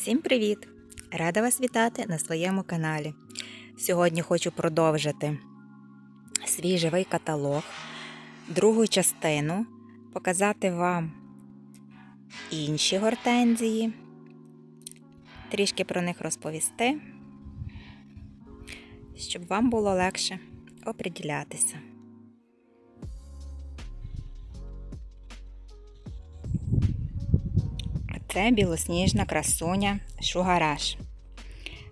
Всім привіт! Рада вас вітати на своєму каналі. Сьогодні хочу продовжити свій живий каталог, другу частину, показати вам інші гортензії, трішки про них розповісти, щоб вам було легше оприділятися. Це білосніжна красуня шугараш.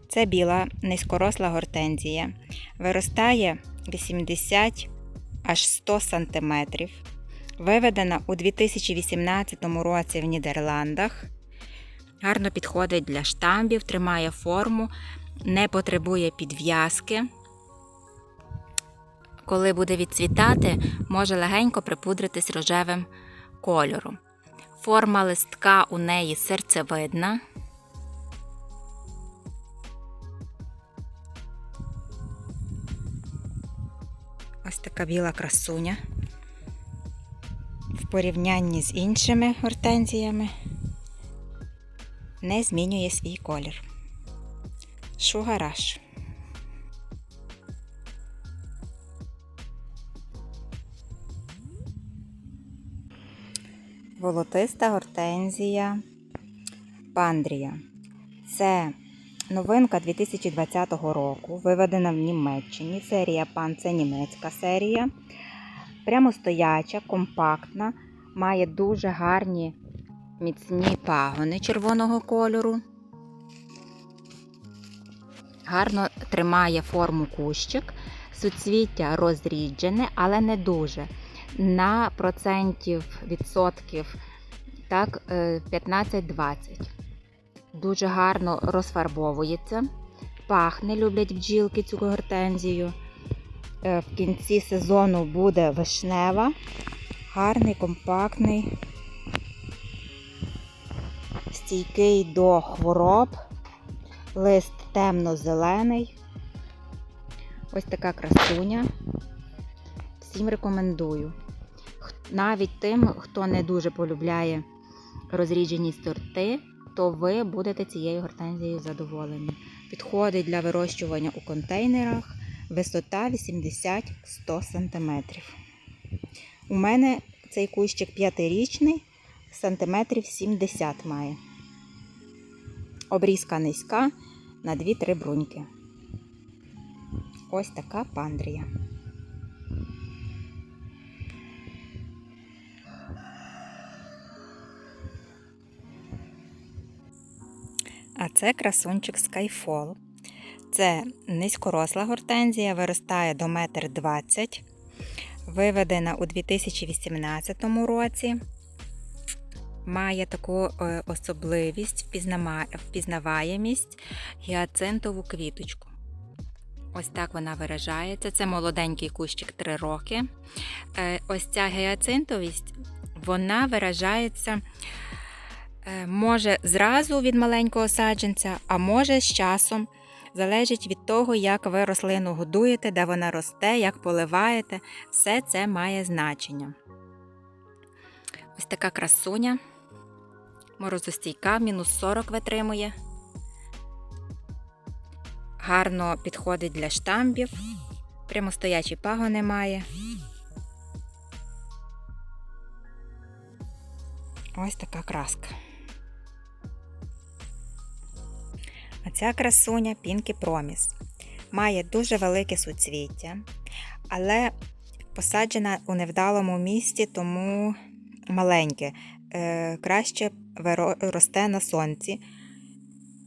Це біла низькоросла гортензія. Виростає 80 аж 100 см. Виведена у 2018 році в Нідерландах. Гарно підходить для штамбів, тримає форму, не потребує підв'язки. Коли буде відцвітати, може легенько припудритись рожевим кольором. Форма листка у неї серцевидна. Ось така біла красуня. В порівнянні з іншими гортензіями не змінює свій колір. Шугараш. Волотиста гортензія Пандрія. Це новинка 2020 року, виведена в Німеччині. Серія Пан це німецька серія. Прямостояча, компактна, має дуже гарні міцні пагони червоного кольору. Гарно тримає форму кущик. Суцвіття розріджене, але не дуже на процентів відсотків так, 15-20. Дуже гарно розфарбовується. Пахне, люблять бджілки цю гортензію. Е, В кінці сезону буде вишнева, гарний, компактний, стійкий до хвороб, лист темно-зелений. Ось така красуня всім рекомендую. Навіть тим, хто не дуже полюбляє розріджені сорти, то ви будете цією гортензією задоволені. Підходить для вирощування у контейнерах, висота 80-100 см. У мене цей кущик 5-річний, сантиметрів 70 має. Обрізка низька на 2-3 бруньки. Ось така пандрія. А це красунчик Skyfall. Це низькоросла гортензія, виростає до 1,20 м. Виведена у 2018 році. Має таку е, особливість, впізнаваємість гіацинтову квіточку. Ось так вона виражається. Це молоденький кущик 3 роки. Е, ось ця гіацинтовість, вона виражається. Може зразу від маленького саджанця, а може з часом. Залежить від того, як ви рослину годуєте, де вона росте, як поливаєте. Все це має значення. Ось така красуня. Морозостійка, мінус 40 витримує. Гарно підходить для штамбів. Прямостоячі пагони має. Ось така краска. Ця красуня Pinky Promise. Має дуже велике суцвіття, але посаджена у невдалому місці, тому маленьке. Е, краще росте на сонці.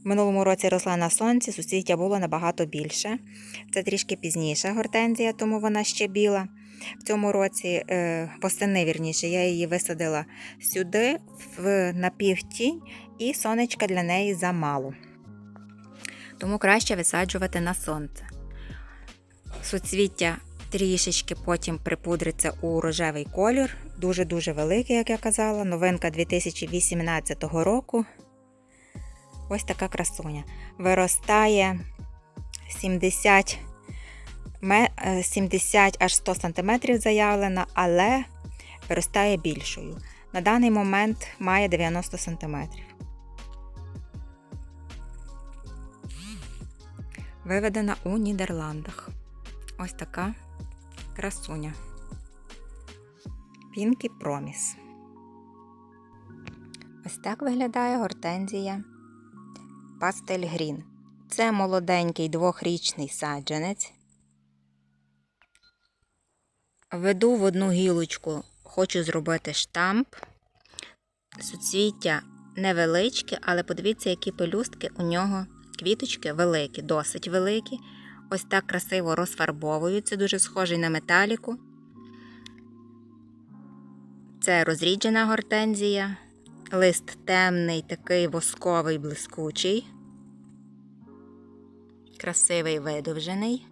Минулому році росла на сонці, суцвіття було набагато більше. Це трішки пізніша гортензія, тому вона ще біла. В цьому році, е, восени, вірніше, я її висадила сюди, в напівтінь, і сонечка для неї замало тому краще висаджувати на сонце. Суцвіття трішечки потім припудриться у рожевий колір, дуже-дуже великий, як я казала, новинка 2018 року. Ось така красуня. Виростає 70 70 аж 100 см заявлена, але виростає більшою. На даний момент має 90 см. Виведена у Нідерландах. Ось така красуня. Пінкі Проміс. Ось так виглядає гортензія Пастель Грін. Це молоденький двохрічний саджанець. Веду в одну гілочку, хочу зробити штамп. Суцвіття невеличке, але подивіться, які пелюстки у нього квіточки великі, досить великі. Ось так красиво розфарбовуються, дуже схожий на металіку. Це розріджена гортензія. Лист темний, такий восковий, блискучий. Красивий видовжений.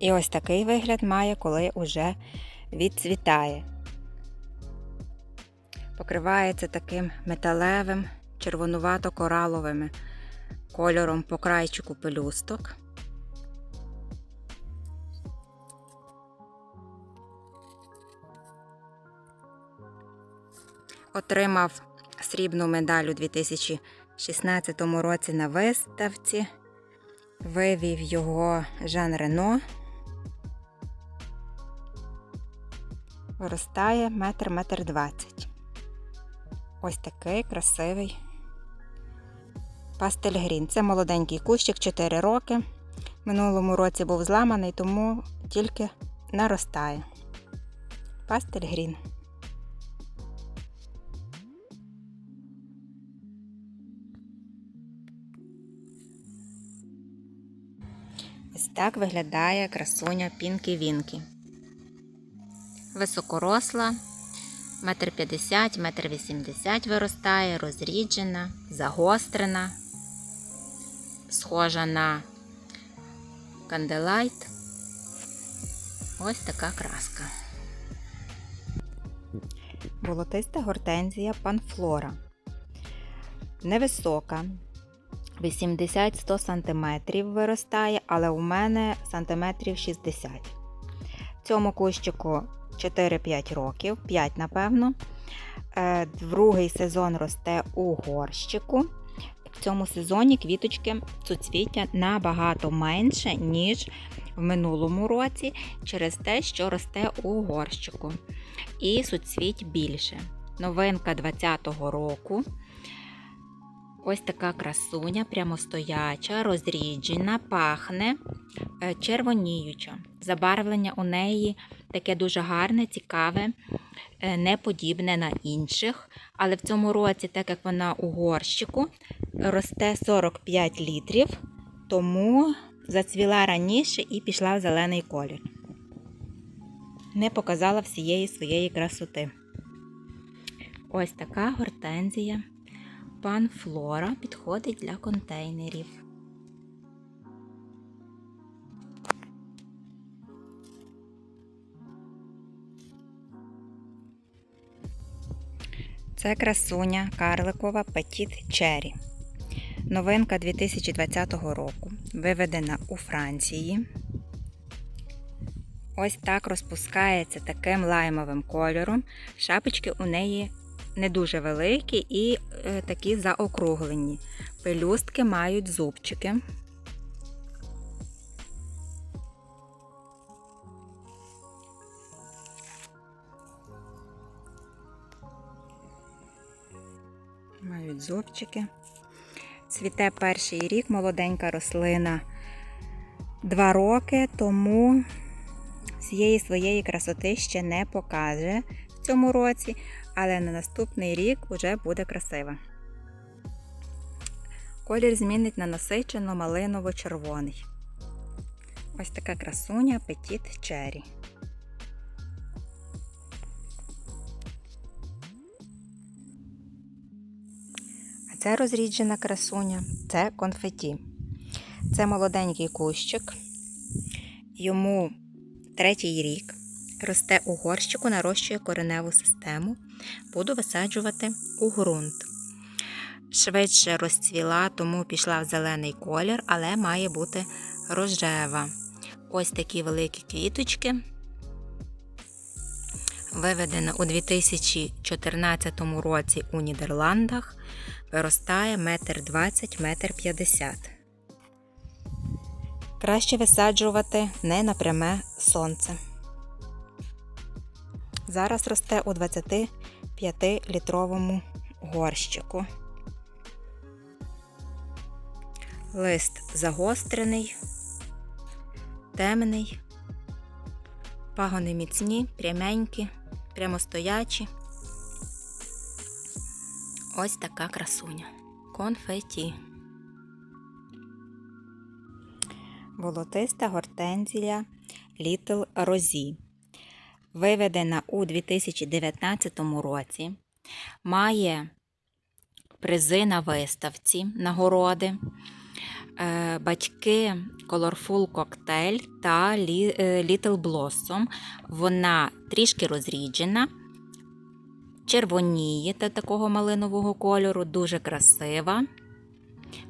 І ось такий вигляд має, коли уже відцвітає. Покривається таким металевим, червонувато-кораловим кольором по крайчику пелюсток. Отримав срібну медаль у 2016 році на виставці. Вивів його Жан Рено. Виростає метр метр двадцять. Ось такий красивий пастель грін. Це молоденький кущик 4 роки. Минулому році був зламаний, тому тільки наростає. Пастель грін. Ось так виглядає красуня Пінкі Вінкі. Високоросла, метр п'ятдесят, метр вісімдесят виростає, розріджена, загострена, схожа на канделайт. Ось така краска. Болотиста гортензія панфлора. Невисока. 80-100 см виростає, але у мене сантиметрів 60 Цьому кущику 4-5 років, 5, напевно. Е, Другий сезон росте у горщику. В цьому сезоні квіточки суцвіття набагато менше, ніж в минулому році, через те, що росте у горщику. І суцвіть більше. Новинка 2020 року. Ось така красуня, прямостояча, розріджена, пахне е, червоніюча. Забарвлення у неї таке дуже гарне, цікаве, е, не подібне на інших. Але в цьому році, так як вона у горщику, росте 45 літрів, тому зацвіла раніше і пішла в зелений колір. Не показала всієї своєї красоти. Ось така гортензія. Пан Флора підходить для контейнерів. Це красуня карликова Petit Cherry. Новинка 2020 року. Виведена у Франції. Ось так розпускається таким лаймовим кольором. Шапочки у неї не дуже великі і е, такі заокруглені. Пелюстки мають зубчики. Мають зубчики. Цвіте перший рік, молоденька рослина 2 роки, тому всієї своєї красоти ще не покаже в цьому році, але на наступний рік вже буде красива. Колір змінить на насичено малиново-червоний. Ось така красуня Petit Cherry. А це розріджена красуня, це конфеті. Це молоденький кущик. Йому третій рік. Росте у горщику, нарощує кореневу систему. Буду висаджувати у ґрунт. Швидше розцвіла, тому пішла в зелений колір, але має бути рожева. Ось такі великі квіточки. Виведена у 2014 році у Нідерландах, виростає 1,20 метр 50 Краще висаджувати не на пряме сонце. Зараз росте у 25-літровому горщику. Лист загострений, темний, пагони міцні, пряменькі, прямостоячі. Ось така красуня. Конфеті. Волотиста гортензія Little Розі. Виведена у 2019 році. Має призи на виставці, нагороди. Е, Батьки Colorful Cocktail та е, Little Blossom. Вона трішки розріджена, червоніє та такого малинового кольору, дуже красива,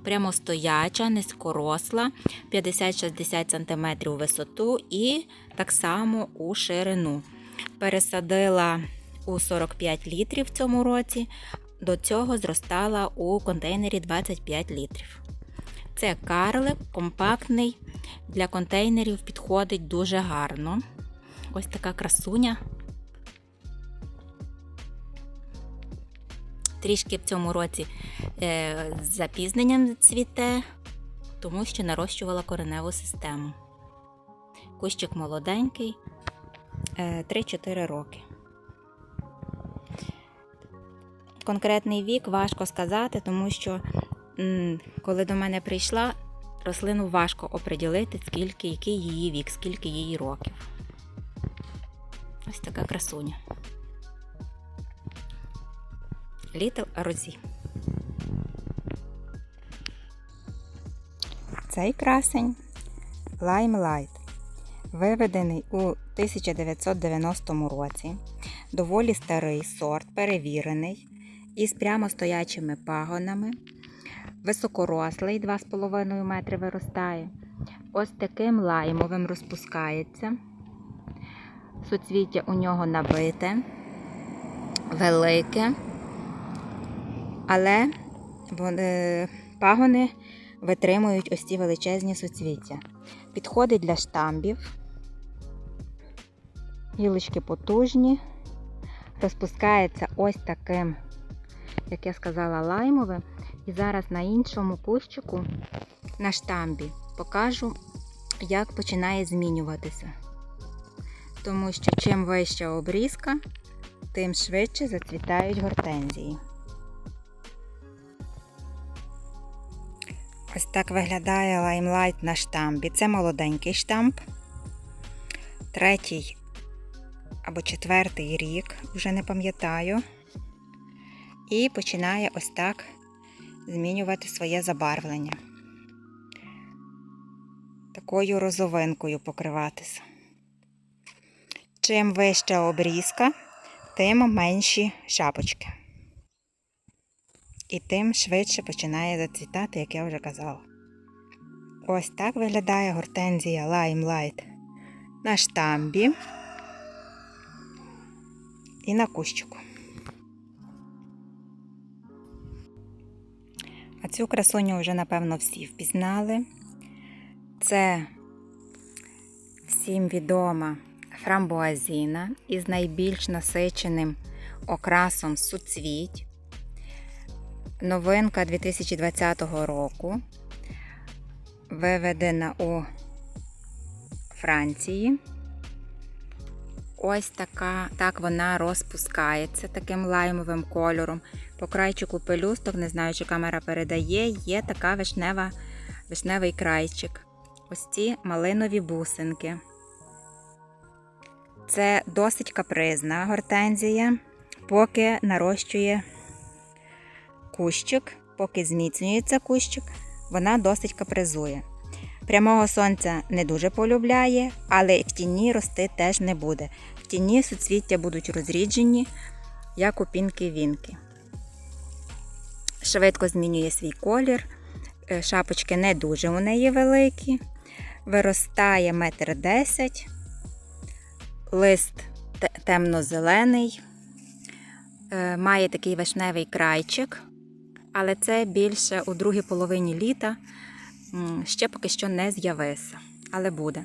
прямостояча, низькоросла, 50-60 см висоту і так само у ширину. Пересадила у 45 літрів в цьому році, до цього зростала у контейнері 25 літрів. Це карлик компактний, для контейнерів підходить дуже гарно. Ось така красуня. Трішки в цьому році е, з запізненням цвіте, тому що нарощувала кореневу систему. Кущик молоденький, е, 3-4 роки. Конкретний вік важко сказати, тому що коли до мене прийшла, рослину важко оприділити, скільки, який її вік, скільки її років. Ось така красуня. Little Розі. Цей красень Limelight, виведений у 1990 році. Доволі старий сорт, перевірений, із прямостоячими пагонами. Високорослий 2,5 метри виростає. Ось таким лаймовим розпускається. Суцвіття у нього набите, велике, але вони, пагони витримують ось ці величезні суцвіття. Підходить для штамбів. Гілочки потужні, розпускається ось таким, як я сказала, лаймовим. І зараз на іншому кущику на штамбі покажу, як починає змінюватися. Тому що чим вища обрізка, тим швидше зацвітають гортензії. Ось так виглядає лаймлайт на штамбі. Це молоденький штамп. Третій або четвертий рік, вже не пам'ятаю. І починає ось так змінювати своє забарвлення. Такою розовинкою покриватися. Чим вища обрізка, тим менші шапочки. І тим швидше починає зацвітати, як я вже казала. Ось так виглядає гортензія Limelight на штамбі і на кущику. А цю красуню вже, напевно, всі впізнали. Це всім відома фрамбуазіна із найбільш насиченим окрасом суцвіть. Новинка 2020 року. Виведена у Франції. Ось така, так вона розпускається таким лаймовим кольором. По крайчику пелюсток, не знаю, чи камера передає, є така вишнева, вишневий крайчик. Ось ці малинові бусинки. Це досить капризна гортензія, поки нарощує кущик, поки зміцнюється кущик, вона досить капризує. Прямого сонця не дуже полюбляє, але в тіні рости теж не буде. В тіні суцвіття будуть розріджені, як у пінки-вінки. Швидко змінює свій колір. Е, Шапочки не дуже у неї великі. Виростає метр десять. Лист темно-зелений, е, має такий вишневий крайчик, але це більше у другій половині літа. Ще поки що не з'явився, але буде.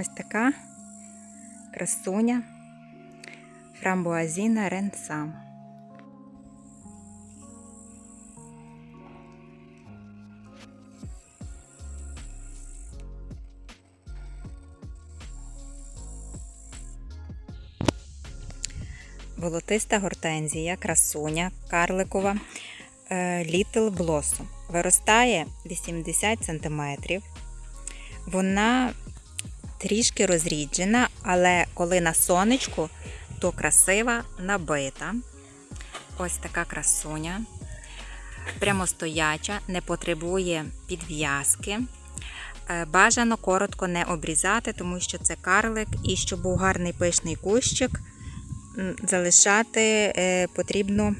Ось така красуня фрамбуазіна ренсам. Волотиста гортензія, красуня, карликова, е, Little Blossom. Виростає 80 см. Вона трішки розріджена, але коли на сонечку, то красива набита. Ось така красуня. Прямостояча, не потребує підв'язки. Е, Бажано коротко не обрізати, тому що це карлик, і щоб був гарний пишний кущик, залишати е, потрібно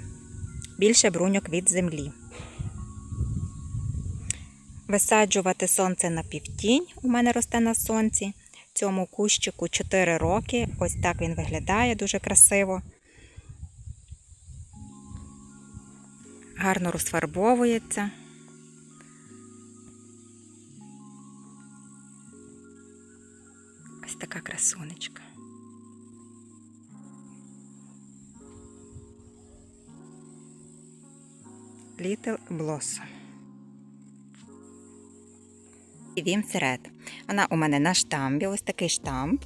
більше бруньок від землі. Висаджувати сонце на півтінь. У мене росте на сонці. Цьому кущику 4 роки. Ось так він виглядає дуже красиво. Гарно розфарбовується. Ось така красунечка. Little Blossom. І він серед. Вона у мене на штамбі, ось такий штамп.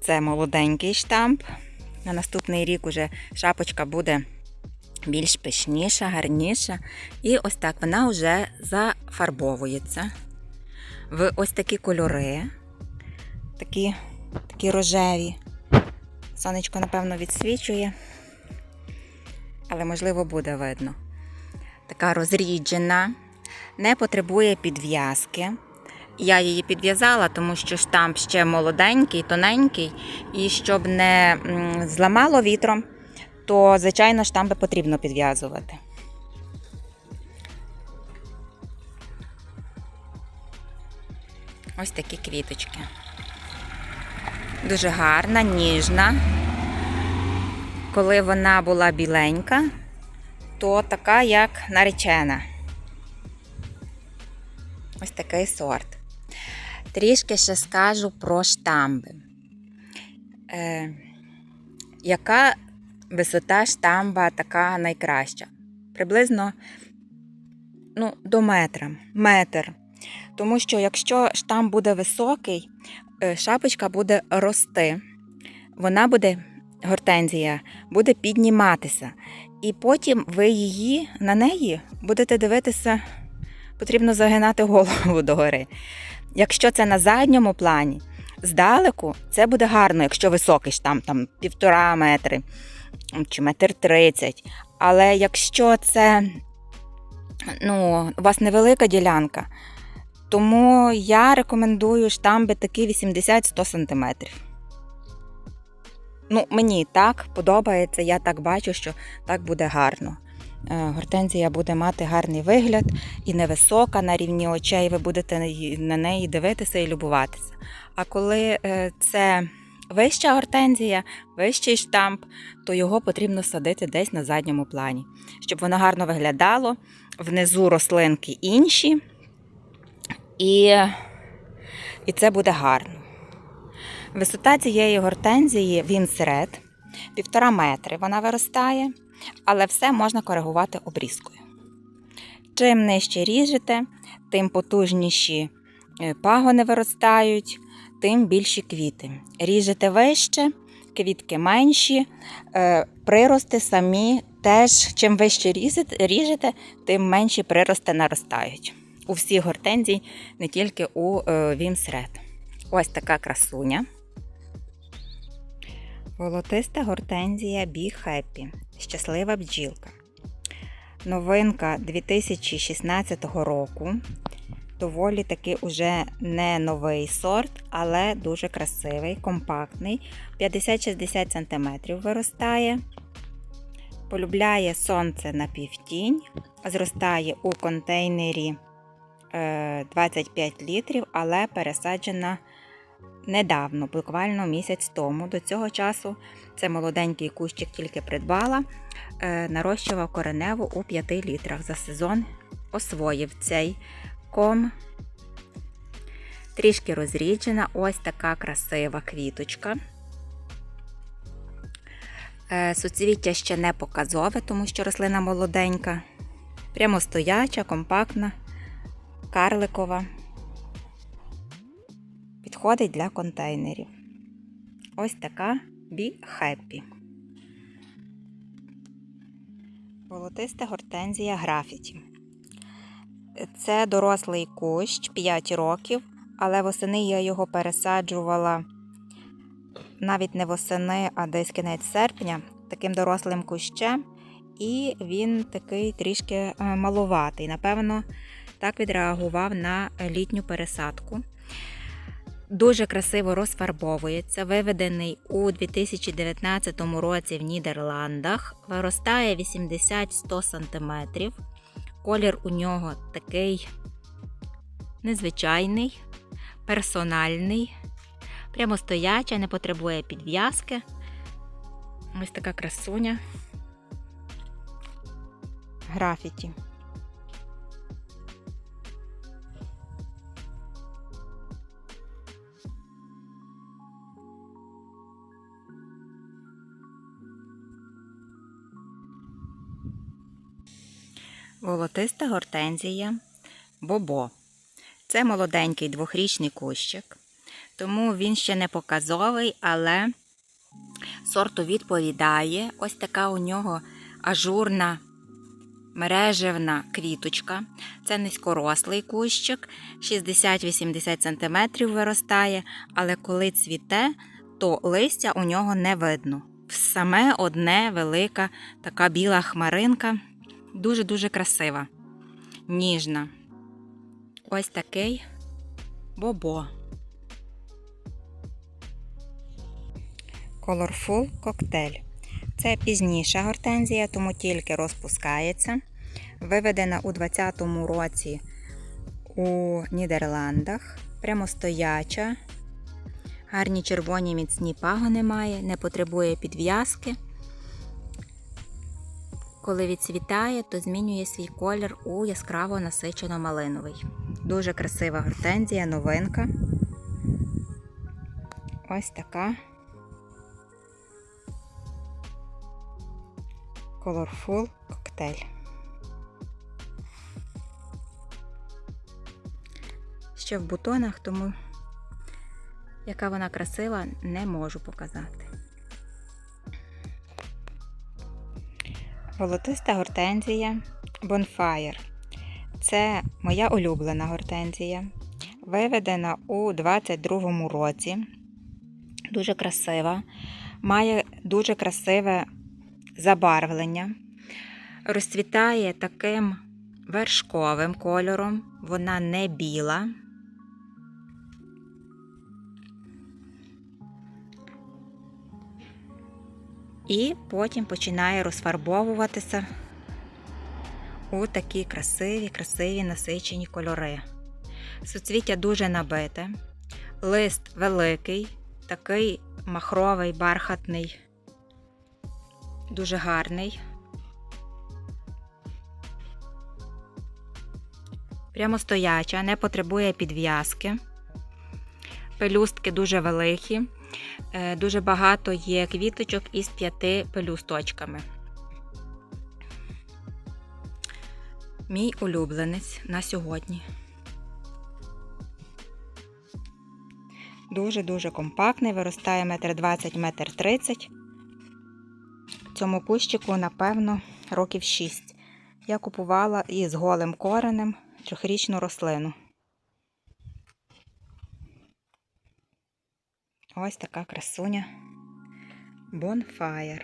Це молоденький штамп. На наступний рік уже шапочка буде більш пишніша, гарніша. І ось так вона вже зафарбовується в ось такі кольори, такі, такі рожеві. Сонечко, напевно, відсвічує, але можливо буде видно. Така розріджена, не потребує підв'язки. Я її підв'язала, тому що штамп ще молоденький, тоненький, і щоб не зламало вітром, то, звичайно, штампи потрібно підв'язувати. Ось такі квіточки. Дуже гарна, ніжна. Коли вона була біленька, то така, як наречена. Ось такий сорт. Трішки ще скажу про штамби. Е, яка висота штамба така найкраща? Приблизно ну, до метра. Метр. Тому що якщо штамп буде високий, е, шапочка буде рости. Вона буде, гортензія, буде підніматися. І потім ви її на неї будете дивитися, потрібно загинати голову догори. Якщо це на задньому плані, здалеку це буде гарно, якщо високий штамп, там півтора метри чи метр тридцять. Але якщо це ну, у вас невелика ділянка, тому я рекомендую штамби такі 80-100 см. Ну, мені так подобається, я так бачу, що так буде гарно. Е, Гортензія буде мати гарний вигляд і невисока на рівні очей, ви будете на неї дивитися і любуватися. А коли е, це вища гортензія, вищий штамп, то його потрібно садити десь на задньому плані, щоб воно гарно виглядало. Внизу рослинки інші, і, і це буде гарно. Висота цієї гортензії він серед півтора метри вона виростає, але все можна коригувати обрізкою. Чим нижче ріжете, тим потужніші е, пагони виростають, тим більші квіти. Ріжете вище, квітки менші, е, прирости самі теж, чим вище ріжете, тим менші прирости наростають. У всіх гортензій, не тільки у е, Вімсред. Ось така красуня. Волотиста гортензія Happy. Щаслива бджілка. Новинка 2016 року. Доволі таки уже не новий сорт, але дуже красивий, компактний. 50-60 см виростає. Полюбляє сонце на півтінь. Зростає у контейнері е, 25 літрів, але пересаджена недавно, буквально місяць тому. До цього часу це молоденький кущик тільки придбала, е, нарощував кореневу у 5 літрах. За сезон освоїв цей ком. Трішки розріджена, ось така красива квіточка. Е, Суцвіття ще не показове, тому що рослина молоденька. Прямостояча, компактна, карликова. Підходить для контейнерів. Ось така Be Happy. Волотиста гортензія графіті. Це дорослий кущ 5 років, але восени я його пересаджувала навіть не восени, а десь кінець серпня, таким дорослим кущем. І він такий трішки е, маловатий. Напевно, так відреагував на літню пересадку. Дуже красиво розфарбовується, виведений у 2019 році в Нідерландах. Виростає 80-100 см. Колір у нього такий незвичайний, персональний, прямостояча, не потребує підв'язки. Ось така красуня. Графіті. Волотиста гортензія Бобо. Це молоденький двохрічний кущик, тому він ще не показовий, але сорту відповідає. Ось така у нього ажурна мережевна квіточка. Це низькорослий кущик, 60-80 см виростає, але коли цвіте, то листя у нього не видно. Саме одне велика така біла хмаринка. Дуже-дуже красива, ніжна. Ось такий бобо. Colorful коктейль. Це пізніша гортензія, тому тільки розпускається. Виведена у 2020 році у Нідерландах. Прямостояча. Гарні червоні міцні пагони має, не потребує підв'язки. Коли відцвітає, то змінює свій колір у яскраво насичено малиновий. Дуже красива гортензія, новинка. Ось така. Colorful коктейль. Ще в бутонах, тому яка вона красива, не можу показати. Волотиста гортензія Bonfire. Це моя улюблена гортензія. Виведена у 22-му році. Дуже красива. Має дуже красиве забарвлення. Розцвітає таким вершковим кольором. Вона не біла. І потім починає розфарбовуватися у такі красиві, красиві насичені кольори. Суцвіття дуже набите, лист великий, такий махровий, бархатний, дуже гарний. Прямостояча, не потребує підв'язки. Пелюстки дуже великі. Е, Дуже багато є квіточок із п'яти пелюсточками. Мій улюбленець на сьогодні. Дуже-дуже компактний, виростає 1,20 м, 1,30 м. Цьому кущику, напевно, років 6. Я купувала із голим коренем трьохрічну рослину. Ось така красуня Bonfire.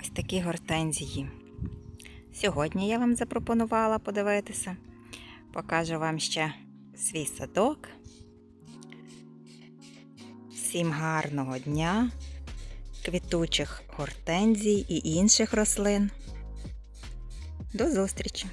Ось такі гортензії. Сьогодні я вам запропонувала подивитися. Покажу вам ще свій садок. Всім гарного дня, квітучих гортензій і інших рослин. До зустрічі!